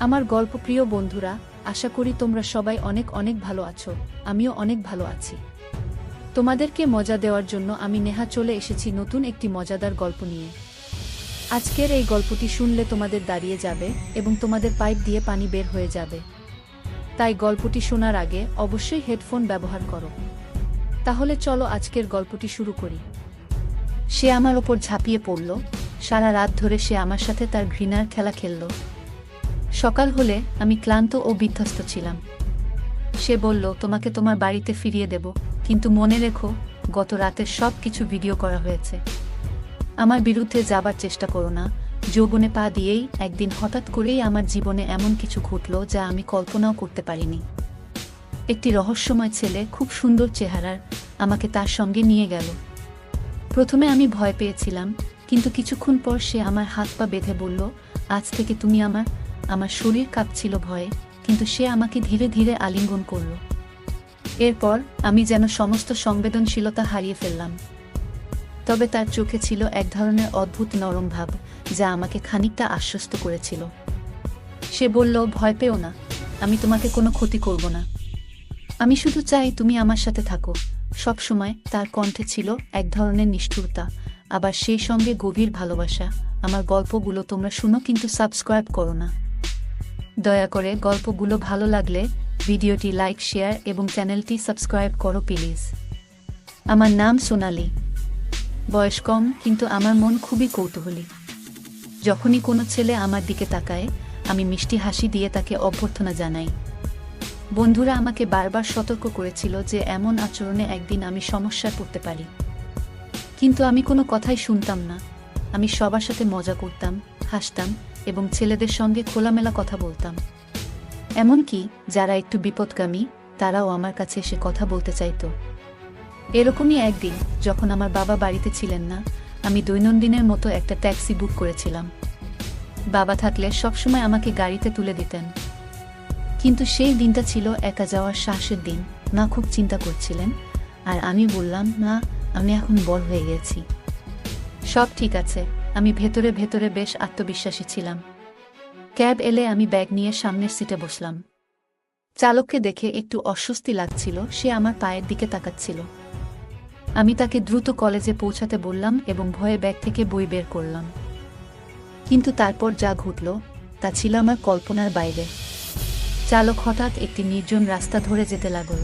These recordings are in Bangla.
আমার গল্পপ্রিয় বন্ধুরা, আশা করি তোমরা সবাই অনেক অনেক ভালো আছো, আমিও অনেক ভালো আছি। তোমাদেরকে মজা দেওয়ার জন্য আমি নেহা চলে এসেছি নতুন একটি মজাদার গল্প নিয়ে। আজকের এই গল্পটি শুনলে তোমাদের দাঁড়িয়ে যাবে এবং তোমাদের পাইপ দিয়ে পানি বের হয়ে যাবে। তাই গল্পটি শোনার আগে অবশ্যই হেডফোন ব্যবহার করো। তাহলে চলো আজকের গল্পটি শুরু করি। সে আমার ওপর ঝাঁপিয়ে পড়ল, সারা রাত ধরে সে আমার সাথে তার ঘৃণার খেলা খেলল। সকাল হলে আমি ক্লান্ত ও বিধ্বস্ত ছিলাম। সে বলল, তোমাকে তোমার বাড়িতে ফিরিয়ে দেব। কিন্তু মনে রেখো, গত রাতের সব কিছু ভিডিও করা হয়েছে। আমার বিরুদ্ধে যাবার চেষ্টা করো না। যৌবনে পা দিয়েই একদিন হঠাৎ করেই আমার জীবনে এমন কিছু ঘটল যা আমি কল্পনাও করতে পারিনি। একটি রহস্যময় ছেলে খুব সুন্দর চেহারার আমাকে তার সঙ্গে নিয়ে গেল। প্রথমে আমি ভয় পেয়েছিলাম, কিন্তু কিছুক্ষণ পর সে আমার হাত পা বেঁধে বলল, আজ থেকে তুমি আমার আমার শরীর কাঁপছিল ভয়ে, কিন্তু সে আমাকে ধীরে ধীরে আলিঙ্গন করল। এরপর আমি যেন সমস্ত সংবেদনশীলতা হারিয়ে ফেললাম। তবে তার চোখে ছিল এক ধরনের অদ্ভুত নরম ভাব, যা আমাকে খানিকটা আশ্বস্ত করেছিল। সে বলল, ভয় পেও না, আমি তোমাকে কোনো ক্ষতি করব না। আমি শুধু চাই তুমি আমার সাথে থাকো। সবসময় তার কণ্ঠে ছিল এক ধরনের নিষ্ঠুরতা, আবার সেই সঙ্গে গভীর ভালোবাসা। আমার গল্পগুলো তোমরা শুনো, কিন্তু সাবস্ক্রাইব করো না। দয়া করে গল্পগুলো ভালো লাগলে ভিডিওটি লাইক, শেয়ার এবং চ্যানেলটি সাবস্ক্রাইব করো প্লিজ। আমার নাম সোনালি। বয়স কম, কিন্তু আমার মন খুবই কৌতূহলী। যখনই কোনো ছেলে আমার দিকে তাকায়, আমি মিষ্টি হাসি দিয়ে তাকে অভ্যর্থনা জানাই। বন্ধুরা আমাকে বারবার সতর্ক করেছিল যে এমন আচরণে একদিন আমি সমস্যায় পড়তে পারি। কিন্তু আমি কোনো কথাই শুনতাম না। আমি সবার সাথে মজা করতাম, হাসতাম এবং ছেলেদের সঙ্গে খোলামেলা কথা বলতাম। এমনকি যারা একটু বিপদগামী, তারাও আমার কাছে এসে কথা বলতে চাইতো। এরকমই একদিন, যখন আমার বাবা বাড়িতে ছিলেন না, আমি দৈনন্দিনের মতো একটা ট্যাক্সি বুক করেছিলাম। বাবা থাকলে সবসময় আমাকে গাড়িতে তুলে দিতেন। কিন্তু সেই দিনটা ছিল একা যাওয়ার শ্বাসের দিন। না খুব চিন্তা করছিলেন, আর আমি বললাম না আমি এখন বড় হয়ে গেছি। সব ঠিক আছে আমি ভেতরে ভেতরে বেশ আত্মবিশ্বাসী ছিলাম। ক্যাব এলে আমি ব্যাগ নিয়ে সামনের সিটে বসলাম। চালককে দেখে একটু অস্বস্তি লাগছিল, সে আমার পায়ের দিকে তাকাচ্ছিল। আমি তাকে দ্রুত কলেজে পৌঁছাতে বললাম এবং ভয়ে ব্যাগ থেকে বই বের করলাম। কিন্তু তারপর যা ঘটল, তা ছিল আমার কল্পনার বাইরে। চালক হঠাৎ একটি নির্জন রাস্তা ধরে যেতে লাগল।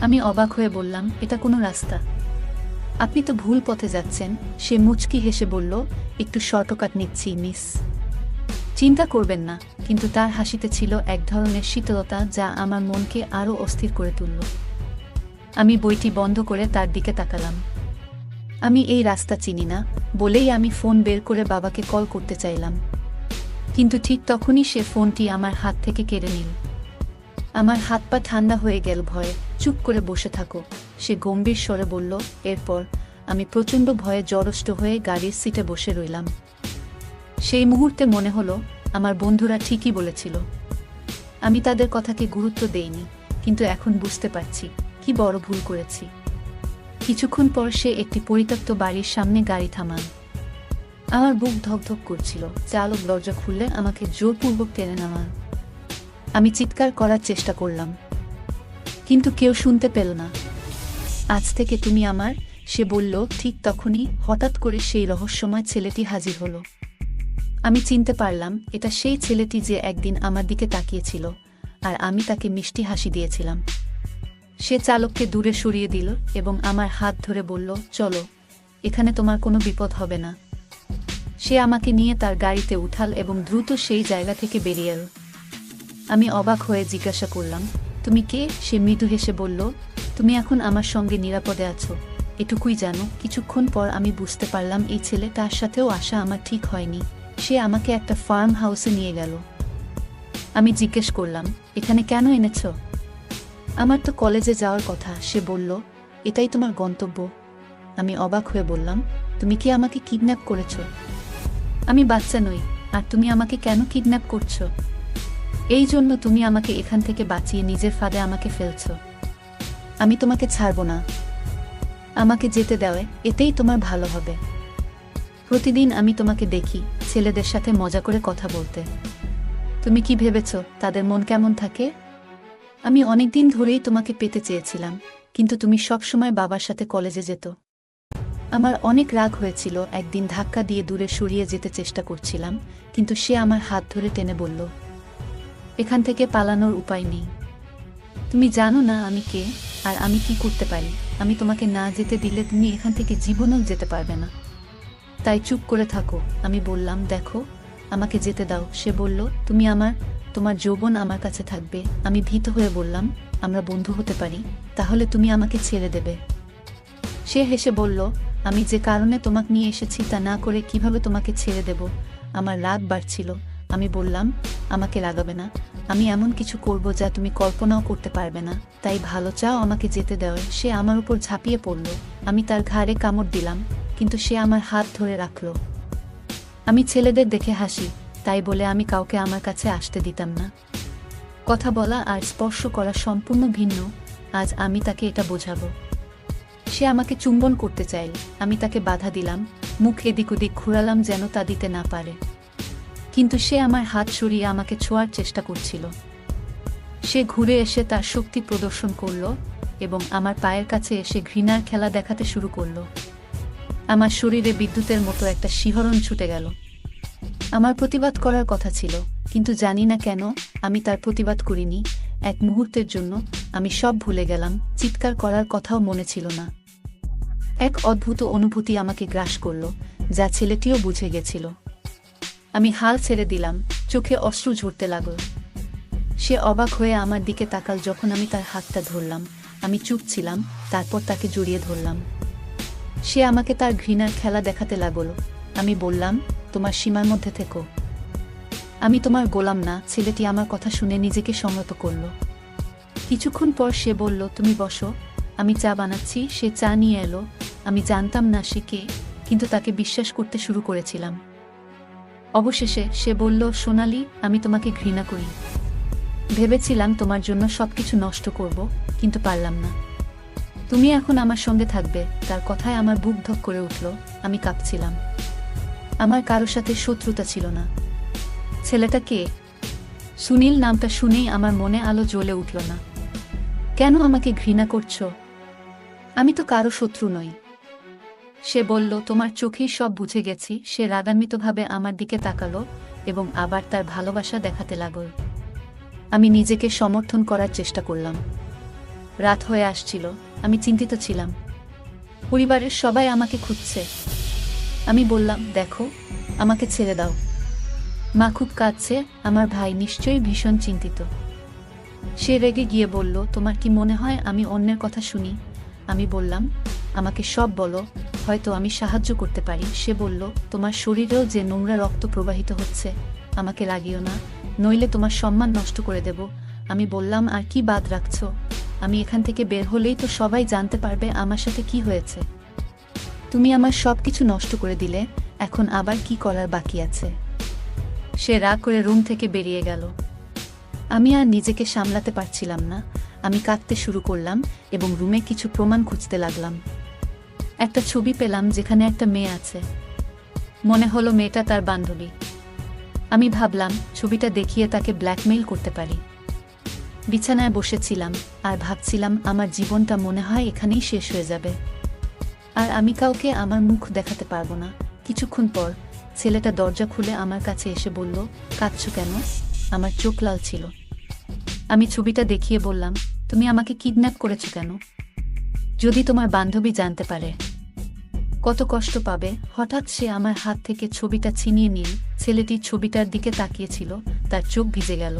আমি অবাক হয়ে বললাম, এটা কোনো রাস্তা? আপনি তো ভুল পথে যাচ্ছেন, সে মুচকি হেসে বলল, একটু শর্টকাট নিচ্ছি, মিস। চিন্তা করবেন না, কিন্তু তার হাসিতে ছিল এক ধরনের শীতলতা যা আমার মনকে আরও অস্থির করে তুলল। আমি বইটি বন্ধ করে তার দিকে তাকালাম। আমি এই রাস্তা চিনি না, বলেই আমি ফোন বের করে বাবাকে কল করতে চাইলাম। কিন্তু ঠিক তখনই সে ফোনটি আমার হাত থেকে কেড়ে নিল। আমার হাত পা ঠান্ডা হয়ে গেল ভয়ে, চুপ করে বসে থাকো। সে গম্ভীর স্বরে বলল, এরপর আমি প্রচণ্ড ভয়ে জড়ষ্ট হয়ে গাড়ির সিটে বসে রইলাম। সেই মুহূর্তে মনে হলো, আমার বন্ধুরা ঠিকই বলেছিল। আমি তাদের কথাকে গুরুত্ব দেইনি, কিন্তু এখন বুঝতে পারছি, কি বড় ভুল করেছি। কিছুক্ষণ পর সে একটি পরিত্যক্ত বাড়ির সামনে গাড়ি থামান। আমার বুক ধকধক করছিল, চালক দরজা খুললে আমাকে জোরপূর্বক টেনে নামান। আমি চিৎকার করার চেষ্টা করলাম, কিন্তু কেউ শুনতে পেল না। আজ থেকে তুমি আমার, সে বলল, ঠিক তখনই হঠাৎ করে সেই রহস্যময় ছেলেটি হাজির হলো। আমি চিনতে পারলাম, এটা সেই ছেলেটি যে একদিন আমার দিকে তাকিয়েছিল, আর আমি তাকে মিষ্টি হাসি দিয়েছিলাম। সে চালককে দূরে সরিয়ে দিল এবং আমার হাত ধরে বলল, চলো, এখানে তোমার কোনো বিপদ হবে না। সে আমাকে নিয়ে তার গাড়িতে উঠাল এবং দ্রুত সেই জায়গা থেকে বেরিয়ে এল। আমি অবাক হয়ে জিজ্ঞাসা করলাম তুমি কে? সে মৃদু হেসে বলল, তুমি এখন আমার সঙ্গে নিরাপদে আছো। এটুকুই জানো, কিছুক্ষণ পর আমি বুঝতে পারলাম এই ছেলে তার সাথেও আসা আমার ঠিক হয়নি। সে আমাকে একটা ফার্ম হাউসে নিয়ে গেল। আমি জিজ্ঞেস করলাম, এখানে কেন এনেছ? আমার তো কলেজে যাওয়ার কথা সে বলল, এটাই তোমার গন্তব্য আমি অবাক হয়ে বললাম, তুমি কি আমাকে কিডন্যাপ করেছ? আমি বাচ্চা নই, আর তুমি আমাকে কেন কিডন্যাপ করছ? এই জন্য তুমি আমাকে এখান থেকে বাঁচিয়ে নিজের ফাঁদে আমাকে ফেলছ। আমি তোমাকে ছাড়ব না। আমাকে যেতে দেওয়ায় এতেই তোমার ভালো হবে। প্রতিদিন আমি তোমাকে দেখি, ছেলেদের সাথে মজা করে কথা বলতে। তুমি কি ভেবেছ, তাদের মন কেমন থাকে? আমি অনেক দিন ধরেই তোমাকে পেতে চেয়েছিলাম, কিন্তু তুমি সবসময় বাবার সাথে কলেজে যেত। আমার অনেক রাগ হয়েছিল, একদিন ধাক্কা দিয়ে দূরে সরিয়ে যেতে চেষ্টা করছিলাম, কিন্তু সে আমার হাত ধরে টেনে বলল এখান থেকে পালানোর উপায় নেই। তুমি জানো না আমি কে, আর আমি কি করতে পারি। আমি তোমাকে না যেতে দিলে তুমি এখান থেকে জীবনেও যেতে পারবে না। তাই চুপ করে থাকো। আমি বললাম, দেখো, আমাকে যেতে দাও। সে বলল, তুমি আমার, তোমার যৌবন আমার কাছে থাকবে। আমি ভীত হয়ে বললাম, আমরা বন্ধু হতে পারি। তাহলে তুমি আমাকে ছেড়ে দেবে। সে হেসে বলল, আমি যে কারণে তোমাকে নিয়ে এসেছি তা না করে কীভাবে তোমাকে ছেড়ে দেব? আমার রাগ বাড়ছিল। আমি বললাম, আমাকে লাগাবে না। আমি এমন কিছু করব যা তুমি কল্পনাও করতে পারবে না। তাই ভালো চাও আমাকে যেতে দেওয়ার সে আমার উপর ঝাঁপিয়ে পড়ল। আমি তার ঘাড়ে কামড় দিলাম, কিন্তু সে আমার হাত ধরে রাখল। আমি ছেলেদের দেখে হাসি, তাই বলে আমি কাউকে আমার কাছে আসতে দিতাম না। কথা বলা আর স্পর্শ করা সম্পূর্ণ ভিন্ন। আজ আমি তাকে এটা বোঝাবো। সে আমাকে চুম্বন করতে চাইল। আমি তাকে বাধা দিলাম, মুখ এদিক ওদিক ঘুরালাম যেন তা দিতে না পারে। কিন্তু সে আমার হাত সরিয়ে আমাকে ছোঁয়ার চেষ্টা করছিল। সে ঘুরে এসে তার শক্তি প্রদর্শন করল এবং আমার পায়ের কাছে এসে ঘৃণার খেলা দেখাতে শুরু করল। আমার শরীরে বিদ্যুতের মতো একটা শিহরণ ছুটে গেল। আমার প্রতিবাদ করার কথা ছিল, কিন্তু জানি না কেন আমি তার প্রতিবাদ করিনি। এক মুহূর্তের জন্য আমি সব ভুলে গেলাম, চিৎকার করার কথাও মনে ছিল না। এক অদ্ভুত অনুভূতি আমাকে গ্রাস করল, যা ছেলেটিও বুঝে গেছিল। আমি হাল ছেড়ে দিলাম, চোখে অশ্রু ঝরতে লাগল। সে অবাক হয়ে আমার দিকে তাকাল যখন আমি তার হাতটা ধরলাম। আমি চুপ ছিলাম, তারপর তাকে জড়িয়ে ধরলাম। সে আমাকে তার ঘৃণার খেলা দেখাতে লাগল। আমি বললাম, তোমার সীমার মধ্যে থেকো। আমি তোমার গোলাম না, ছেলেটি আমার কথা শুনে নিজেকে সংযত করল। কিছুক্ষণ পর সে বলল, তুমি বসো, আমি চা বানাচ্ছি, সে চা নিয়ে এলো। আমি জানতাম না সে কে, কিন্তু তাকে বিশ্বাস করতে শুরু করেছিলাম। অবশেষে সে বলল, সোনালি, আমি তোমাকে ঘৃণা করি। ভেবেছিলাম তোমার জন্য সবকিছু নষ্ট করব, কিন্তু পারলাম না। তুমি এখন আমার সঙ্গে থাকবে। তার কথায় আমার বুক ধক করে উঠল। আমি কাঁপছিলাম। আমার কারও সাথে শত্রুতা ছিল না। ছেলেটা কে? সুনীল নামটা শুনেই আমার মনে আলো জ্বলে উঠল না। কেন আমাকে ঘৃণা করছ? আমি তো কারও শত্রু নই। সে বলল, তোমার চোখেই সব বুঝে গেছি। সে রাগান্বিতভাবে আমার দিকে তাকালো এবং আবার তার ভালোবাসা দেখাতে লাগল। আমি নিজেকে সমর্থন করার চেষ্টা করলাম। রাত হয়ে আসছিল, আমি চিন্তিত ছিলাম। পরিবারের সবাই আমাকে খুঁজছে। আমি বললাম, দেখো, আমাকে ছেড়ে দাও। মা খুব কাঁদছে, আমার ভাই নিশ্চয়ই ভীষণ চিন্তিত। সে রেগে গিয়ে বলল, তোমার কি মনে হয় আমি অন্যের কথা শুনি? আমি বললাম, আমাকে সব বলো হয়তো আমি সাহায্য করতে পারি। সে বলল, তোমার শরীরেও যে নোংরা রক্ত প্রবাহিত হচ্ছে, আমাকে লাগিও না। নইলে তোমার সম্মান নষ্ট করে দেব। আমি বললাম, আর কি বাদ রাখছো? আমি এখান থেকে বের হলেই তো সবাই জানতে পারবে আমার সাথে কি হয়েছে। তুমি আমার সব কিছু নষ্ট করে দিলে, এখন আবার কি করার বাকি আছে? সে রাগ করে রুম থেকে বেরিয়ে গেল। আমি আর নিজেকে সামলাতে পারছিলাম না। আমি কাঁদতে শুরু করলাম এবং রুমে কিছু প্রমাণ খুঁজতে লাগলাম। একটা ছবি পেলাম যেখানে একটা মেয়ে আছে। মনে হলো মেয়েটা তার বান্ধবী। আমি ভাবলাম, ছবিটা দেখিয়ে তাকে ব্ল্যাকমেইল করতে পারি। বিছানায় বসেছিলাম আর ভাবছিলাম, আমার জীবনটা মনে হয় এখানেই শেষ হয়ে যাবে। আর আমি কাউকে আমার মুখ দেখাতে পারব না। কিছুক্ষণ পর ছেলেটা দরজা খুলে আমার কাছে এসে বলল, কাঁদছ কেন? আমার চোখ লাল ছিল। আমি ছবিটা দেখিয়ে বললাম, তুমি আমাকে কিডন্যাপ করেছ কেন? যদি তোমার বান্ধবী জানতে পারে। কত কষ্ট পাবে? হঠাৎ সে আমার হাত থেকে ছবিটা ছিনিয়ে নিয়ে ছেলেটি ছবিটার দিকে তাকিয়েছিল, তার চোখ ভিজে গেল।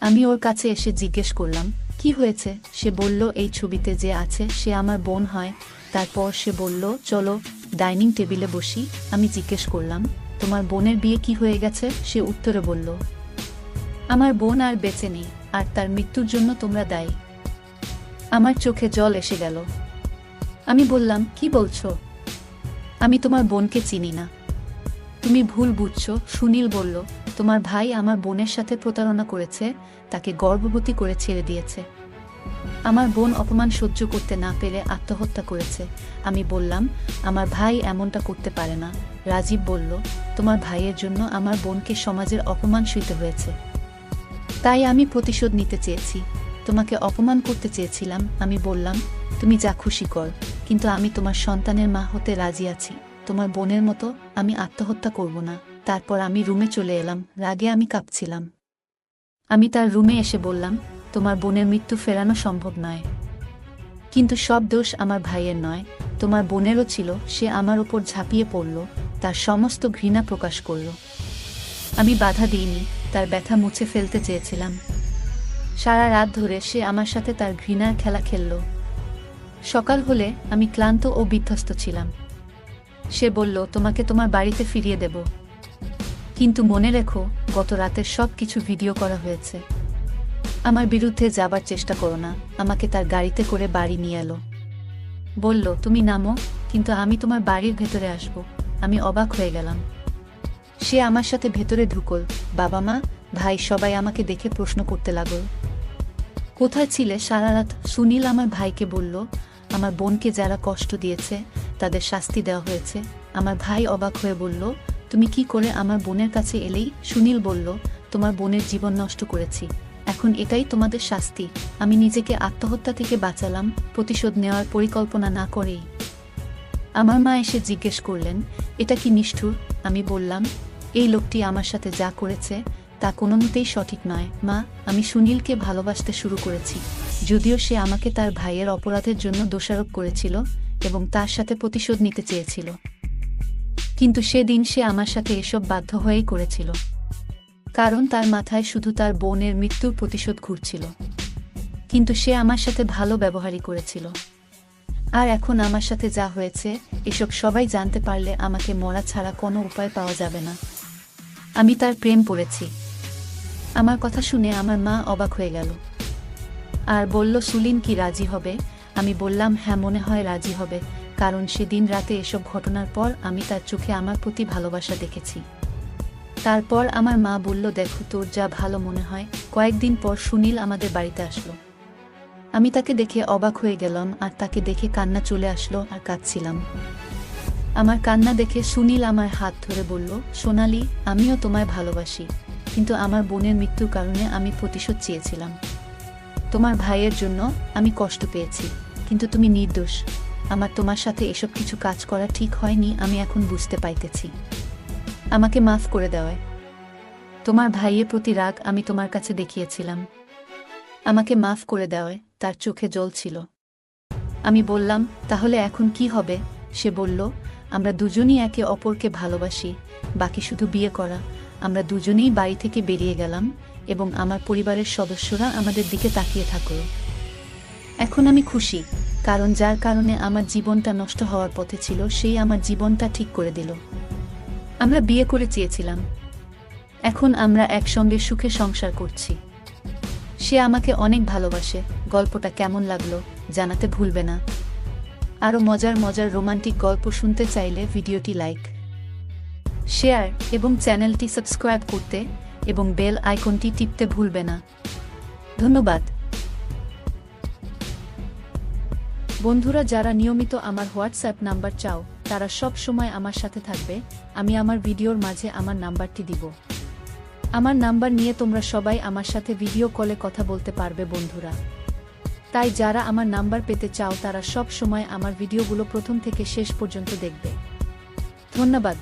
আমি ওর কাছে এসে জিজ্ঞেস করলাম, কি হয়েছে? সে বলল, এই ছবিতে যে আছে সে আমার বোন হয়। তারপর সে বলল, চলো, ডাইনিং টেবিলে বসি। আমি জিজ্ঞেস করলাম, তোমার বোনের বিয়ে কি হয়ে গেছে? সে উত্তরে বলল, আমার বোন আর বেঁচে নেই, আর তার মৃত্যুর জন্য তোমরা দায়ী। আমার চোখে জল এসে গেল। আমি বললাম, কি বলছো? আমি তোমার বোনকে চিনি না। তুমি ভুল বুঝছ, সুনীল বলল, তোমার ভাই আমার বোনের সাথে প্রতারণা করেছে, তাকে গর্ভবতী করে ছেড়ে দিয়েছে। আমার বোন অপমান সহ্য করতে না পেরে আত্মহত্যা করেছে। আমি বললাম, আমার ভাই এমনটা করতে পারে না। রাজীব বলল, তোমার ভাইয়ের জন্য আমার বোনকে সমাজের অপমান সইতে হয়েছে। তাই আমি প্রতিশোধ নিতে চেয়েছি। তোমাকে অপমান করতে চেয়েছিলাম। আমি বললাম, তুমি যা খুশি কর। কিন্তু আমি তোমার সন্তানের মা হতে রাজি আছি। তোমার বোনের মতো আমি আত্মহত্যা করব না। তারপর আমি রুমে চলে এলাম। রাগে আমি কাঁপছিলাম। আমি তার রুমে এসে বললাম, তোমার বোনের মৃত্যু ফেরানো সম্ভব নয়। কিন্তু সব দোষ আমার ভাইয়ের নয়। তোমার বোনেরও ছিল, সে আমার ওপর ঝাঁপিয়ে পড়ল, তার সমস্ত ঘৃণা প্রকাশ করল। আমি বাধা দিইনি, তার ব্যথা মুছে ফেলতে চেয়েছিলাম। সারা রাত ধরে সে আমার সাথে তার ঘৃণার খেলা খেলল। সকাল হলে আমি ক্লান্ত ও বিধ্বস্ত ছিলাম। সে বলল, তোমাকে তোমার বাড়িতে ফিরিয়ে দেব। কিন্তু মনে রেখো, গত রাতের সব কিছু ভিডিও করা হয়েছে। আমার বিরুদ্ধে যাবার চেষ্টা করো না, আমাকে তার গাড়িতে করে বাড়ি নিয়ে এলো। বলল, তুমি নামো, কিন্তু আমি তোমার বাড়ির ভেতরে আসব। আমি অবাক হয়ে গেলাম। সে আমার সাথে ভেতরে ঢুকল, বাবা মা, ভাই সবাই আমাকে দেখে প্রশ্ন করতে লাগল কোথায় ছিলে সারা রাত? সুনীল আমার ভাইকে বলল, আমার বোনকে যারা কষ্ট দিয়েছে, তাদের শাস্তি দেওয়া হয়েছে। আমার ভাই অবাক হয়ে বলল, তুমি কি করে আমার বোনের কাছে এলেই? সুনীল বলল, তোমার বোনের জীবন নষ্ট করেছি। এখন এটাই তোমাদের শাস্তি। আমি নিজেকে আত্মহত্যা থেকে বাঁচালাম, প্রতিশোধ নেওয়ার পরিকল্পনা না করেই। আমার মা এসে জিজ্ঞেস করলেন, এটা কি নিষ্ঠুর? আমি বললাম, এই লোকটি আমার সাথে যা করেছে তা কোনোমতেই সঠিক নয়। মা, আমি সুনীলকে ভালোবাসতে শুরু করেছি। যদিও সে আমাকে তার ভাইয়ের অপরাধের জন্য দোষারোপ করেছিল এবং তার সাথে প্রতিশোধ নিতে চেয়েছিল। কিন্তু সেদিন সে আমার সাথে এসব বাধ্য হয়েই করেছিল। কারণ তার মাথায় শুধু তার বোনের মৃত্যুর প্রতিশোধ ঘুরছিল। কিন্তু সে আমার সাথে ভালো ব্যবহারই করেছিল। আর এখন আমার সাথে যা হয়েছে, এসব সবাই জানতে পারলে আমাকে মরা ছাড়া কোনো উপায় পাওয়া যাবে না। আমি তার প্রেম পড়েছি। আমার কথা শুনে আমার মা অবাক হয়ে গেল। আর বলল, সুলিন কি রাজি হবে? আমি বললাম হ্যাঁ মনে হয় রাজি হবে, কারণ সেদিন রাতে এসব ঘটনার পর আমি তার চোখে আমার প্রতি ভালোবাসা দেখেছি। তারপর আমার মা বলল, দেখো, তোর যা ভালো মনে হয়। কয়েকদিন পর সুনীল আমাদের বাড়িতে আসলো। আমি তাকে দেখে অবাক হয়ে গেলাম, আর তাকে দেখে কান্না চলে আসলো আর কাঁদছিলাম। আমার কান্না দেখে সুনীল আমার হাত ধরে বলল, সোনালি, আমিও তোমায় ভালোবাসি। কিন্তু আমার বোনের মৃত্যুর কারণে আমি প্রতিশোধ চেয়েছিলাম। তোমার ভাইয়ের জন্য আমি কষ্ট পেয়েছি, কিন্তু তুমি নির্দোষ। আমার তোমার সাথে এসব কিছু কাজ করা ঠিক হয়নি, আমি এখন বুঝতে পাইতেছি। আমাকে মাফ করে দেওয়ায় তোমার ভাইয়ের প্রতি রাগ আমি তোমার কাছে দেখিয়েছিলাম। আমাকে মাফ করে দেওয়ায় তার চোখে জল ছিল। আমি বললাম, তাহলে এখন কি হবে? সে বলল, আমরা দুজনই একে অপরকে ভালোবাসি, বাকি শুধু বিয়ে করা। আমরা দুজনেই বাড়ি থেকে বেরিয়ে গেলাম এবং আমার পরিবারের সদস্যরা আমাদের দিকে তাকিয়ে থাকল। এখন আমি খুশি, কারণ যার কারণে আমার জীবনটা নষ্ট হওয়ার পথে ছিল, সেই আমার জীবনটা ঠিক করে দিল। আমরা বিয়ে করে চেয়েছিলাম। এখন আমরা একসঙ্গে সুখে সংসার করছি। সে আমাকে অনেক ভালোবাসে, গল্পটা কেমন লাগল জানাতে ভুলবে না। আরও মজার মজার রোমান্টিক গল্প শুনতে চাইলে ভিডিওটি লাইক। শেয়ার এবং চ্যানেলটি সাবস্ক্রাইব করতে এবং বেল আইকনটি টিপতে ভুলবে না। ধন্যবাদ। বন্ধুরা, যারা নিয়মিত আমার হোয়াটসঅ্যাপ নাম্বার চাও, তারা সব সময় আমার সাথে থাকবে। আমি আমার ভিডিওর মাঝে আমার নাম্বারটি দিব। আমার নাম্বার নিয়ে তোমরা সবাই আমার সাথে ভিডিও কলে কথা বলতে পারবে বন্ধুরা। তাই যারা আমার নাম্বার পেতে চাও, তারা সব সময় আমার ভিডিওগুলো প্রথম থেকে শেষ পর্যন্ত দেখবে। ধন্যবাদ।